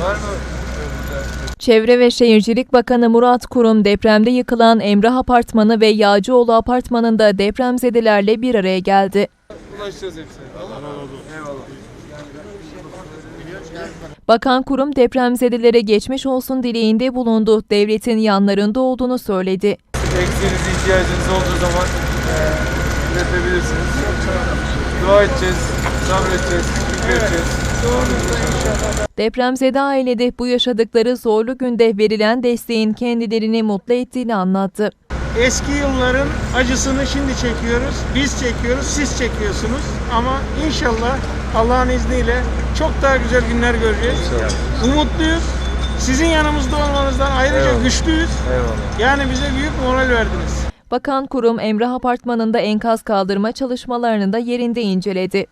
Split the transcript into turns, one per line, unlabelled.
Var mı? önünde?
Çevre ve Şehircilik Bakanı Murat Kurum depremde yıkılan Emrah Apartmanı ve Yağcıoğlu Apartmanı'nda depremzedelerle bir araya geldi.
Ulaşacağız hepsine. Eyvallah.
Bakan Kurum depremzedelere geçmiş olsun dileğinde bulundu. Devletin yanlarında olduğunu söyledi.
Eksiğiniz, ihtiyacınız olduğu zaman eee iletebilirsiniz. Dua edeceğiz, sabredeceğiz, şükredeceğiz.
Depremzede ailede bu yaşadıkları zorlu günde verilen desteğin kendilerini mutlu ettiğini anlattı.
Eski yılların acısını şimdi çekiyoruz. Biz çekiyoruz, siz çekiyorsunuz. Ama inşallah Allah'ın izniyle çok daha güzel günler göreceğiz. Umutluyuz. Sizin yanımızda olmanızdan ayrıca
Eyvallah.
güçlüyüz.
Eyvallah.
Yani bize büyük moral verdiniz.
Bakan Kurum Emrah Apartmanı'nda enkaz kaldırma çalışmalarını da yerinde inceledi.